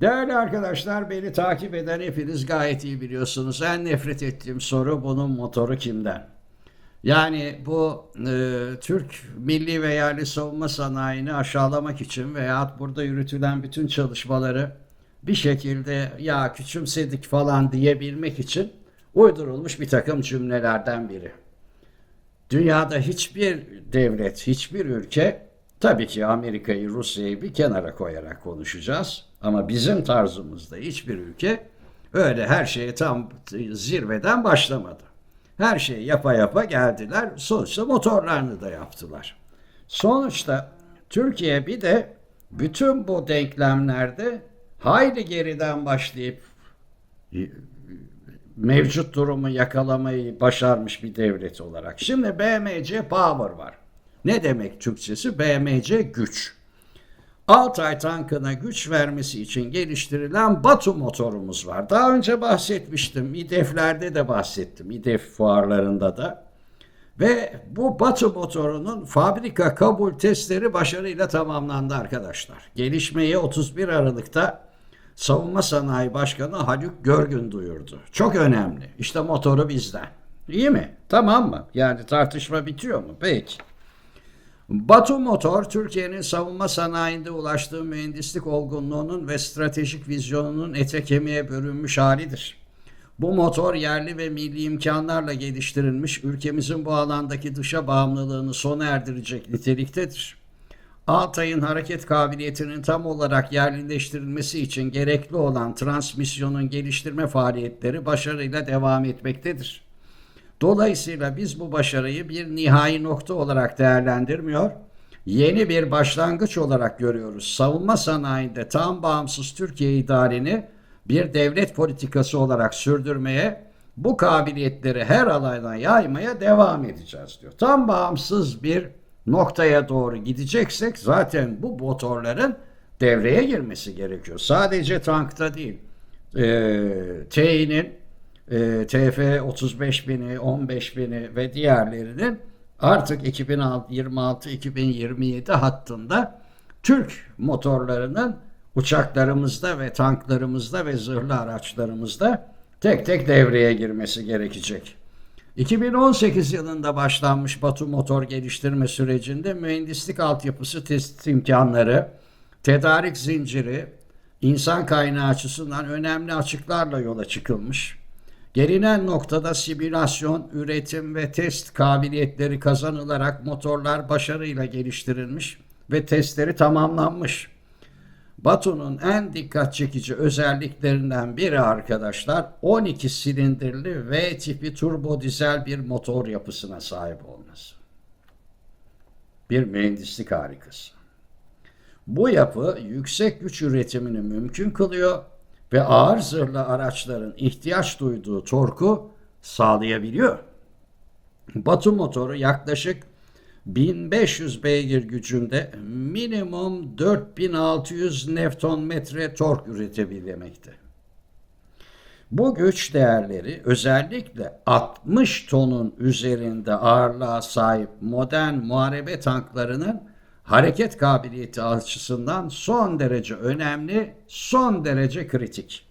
Değerli arkadaşlar beni takip eden hepiniz gayet iyi biliyorsunuz. En nefret ettiğim soru bunun motoru kimden? Yani bu e, Türk milli ve yerli savunma sanayini aşağılamak için veya burada yürütülen bütün çalışmaları bir şekilde ya küçümsedik falan diyebilmek için uydurulmuş bir takım cümlelerden biri. Dünyada hiçbir devlet, hiçbir ülke tabii ki Amerika'yı, Rusya'yı bir kenara koyarak konuşacağız. Ama bizim tarzımızda hiçbir ülke öyle her şeye tam zirveden başlamadı. Her şeyi yapa yapa geldiler. Sonuçta motorlarını da yaptılar. Sonuçta Türkiye bir de bütün bu denklemlerde hayli geriden başlayıp mevcut durumu yakalamayı başarmış bir devlet olarak. Şimdi BMC Power var. Ne demek Türkçesi? BMC güç. Altay tankına güç vermesi için geliştirilen Batu motorumuz var. Daha önce bahsetmiştim. İDEF'lerde de bahsettim. İDEF fuarlarında da. Ve bu Batu motorunun fabrika kabul testleri başarıyla tamamlandı arkadaşlar. Gelişmeyi 31 Aralık'ta Savunma Sanayi Başkanı Haluk Görgün duyurdu. Çok önemli. İşte motoru bizden. İyi mi? Tamam mı? Yani tartışma bitiyor mu? Peki. Batu Motor, Türkiye'nin savunma sanayinde ulaştığı mühendislik olgunluğunun ve stratejik vizyonunun ete kemiğe bürünmüş halidir. Bu motor yerli ve milli imkanlarla geliştirilmiş, ülkemizin bu alandaki dışa bağımlılığını sona erdirecek niteliktedir. Altay'ın hareket kabiliyetinin tam olarak yerlileştirilmesi için gerekli olan transmisyonun geliştirme faaliyetleri başarıyla devam etmektedir. Dolayısıyla biz bu başarıyı bir nihai nokta olarak değerlendirmiyor, yeni bir başlangıç olarak görüyoruz. Savunma sanayinde tam bağımsız Türkiye idareni bir devlet politikası olarak sürdürmeye, bu kabiliyetleri her alaydan yaymaya devam edeceğiz diyor. Tam bağımsız bir noktaya doğru gideceksek zaten bu motorların devreye girmesi gerekiyor. Sadece tankta değil. E, T'nin e, TF 35 bini, 15 bini ve diğerlerinin artık 2026-2027 hattında Türk motorlarının uçaklarımızda ve tanklarımızda ve zırhlı araçlarımızda tek tek devreye girmesi gerekecek. 2018 yılında başlanmış Batu motor geliştirme sürecinde mühendislik altyapısı test imkanları, tedarik zinciri, insan kaynağı açısından önemli açıklarla yola çıkılmış. Gelinen noktada simülasyon, üretim ve test kabiliyetleri kazanılarak motorlar başarıyla geliştirilmiş ve testleri tamamlanmış. Batu'nun en dikkat çekici özelliklerinden biri arkadaşlar 12 silindirli V tipi turbo dizel bir motor yapısına sahip olması. Bir mühendislik harikası. Bu yapı yüksek güç üretimini mümkün kılıyor ve ağır zırhlı araçların ihtiyaç duyduğu torku sağlayabiliyor. Batu motoru yaklaşık 1500 beygir gücünde minimum 4600 Nm tork üretebilmekte. Bu güç değerleri özellikle 60 tonun üzerinde ağırlığa sahip modern muharebe tanklarının hareket kabiliyeti açısından son derece önemli, son derece kritik.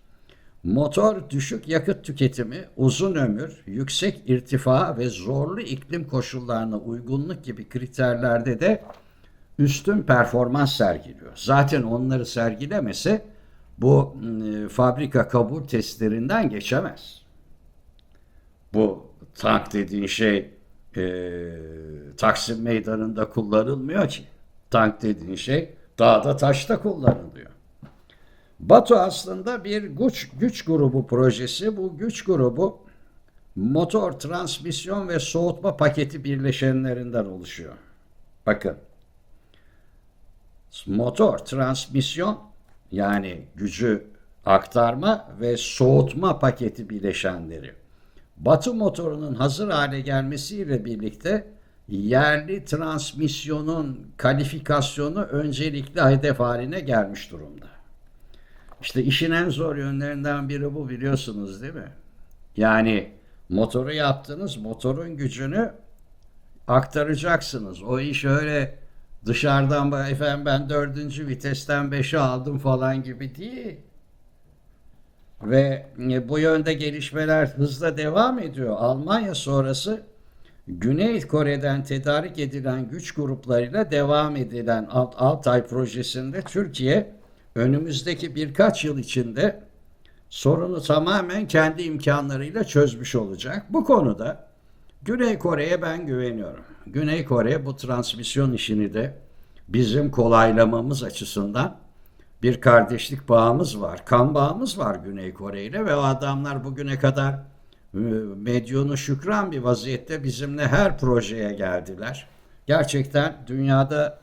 Motor düşük yakıt tüketimi, uzun ömür, yüksek irtifa ve zorlu iklim koşullarına uygunluk gibi kriterlerde de üstün performans sergiliyor. Zaten onları sergilemese bu e, fabrika kabul testlerinden geçemez. Bu tank dediğin şey e, Taksim Meydanı'nda kullanılmıyor ki. Tank dediğin şey dağda taşta kullanılıyor. Batu aslında bir güç, güç grubu projesi. Bu güç grubu motor, transmisyon ve soğutma paketi birleşenlerinden oluşuyor. Bakın. Motor, transmisyon yani gücü aktarma ve soğutma paketi bileşenleri. Batı motorunun hazır hale gelmesiyle birlikte yerli transmisyonun kalifikasyonu öncelikli hedef haline gelmiş durumda. İşte işin en zor yönlerinden biri bu biliyorsunuz değil mi? Yani motoru yaptınız, motorun gücünü aktaracaksınız. O iş öyle dışarıdan efendim ben dördüncü vitesten beşe aldım falan gibi değil. Ve e, bu yönde gelişmeler hızla devam ediyor. Almanya sonrası Güney Kore'den tedarik edilen güç gruplarıyla devam edilen Alt- Altay projesinde Türkiye önümüzdeki birkaç yıl içinde sorunu tamamen kendi imkanlarıyla çözmüş olacak. Bu konuda Güney Kore'ye ben güveniyorum. Güney Kore bu transmisyon işini de bizim kolaylamamız açısından bir kardeşlik bağımız var. Kan bağımız var Güney Kore ile ve o adamlar bugüne kadar medyonu şükran bir vaziyette bizimle her projeye geldiler. Gerçekten dünyada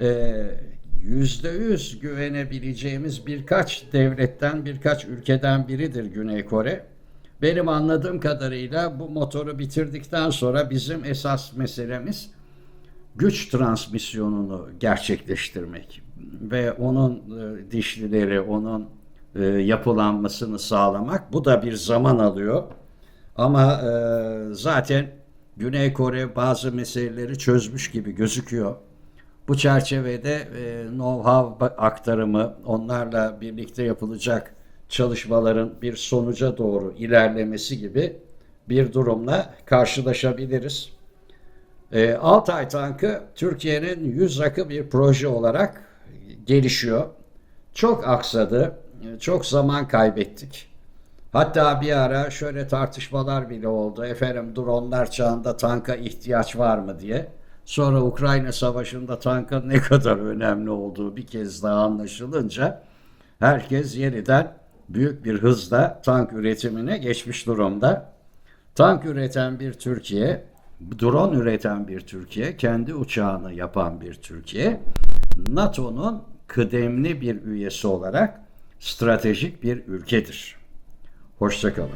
e, yüzde yüz güvenebileceğimiz birkaç devletten, birkaç ülkeden biridir Güney Kore. Benim anladığım kadarıyla bu motoru bitirdikten sonra bizim esas meselemiz güç transmisyonunu gerçekleştirmek ve onun e, dişlileri, onun e, yapılanmasını sağlamak. Bu da bir zaman alıyor. Ama e, zaten Güney Kore bazı meseleleri çözmüş gibi gözüküyor. Bu çerçevede e, know-how aktarımı, onlarla birlikte yapılacak çalışmaların bir sonuca doğru ilerlemesi gibi bir durumla karşılaşabiliriz. E, Altay tankı Türkiye'nin yüz rakı bir proje olarak gelişiyor. Çok aksadı, e, çok zaman kaybettik. Hatta bir ara şöyle tartışmalar bile oldu. Efendim dronlar çağında tanka ihtiyaç var mı diye. Sonra Ukrayna Savaşı'nda tankın ne kadar önemli olduğu bir kez daha anlaşılınca herkes yeniden büyük bir hızla tank üretimine geçmiş durumda. Tank üreten bir Türkiye, drone üreten bir Türkiye, kendi uçağını yapan bir Türkiye, NATO'nun kıdemli bir üyesi olarak stratejik bir ülkedir. Hoşçakalın.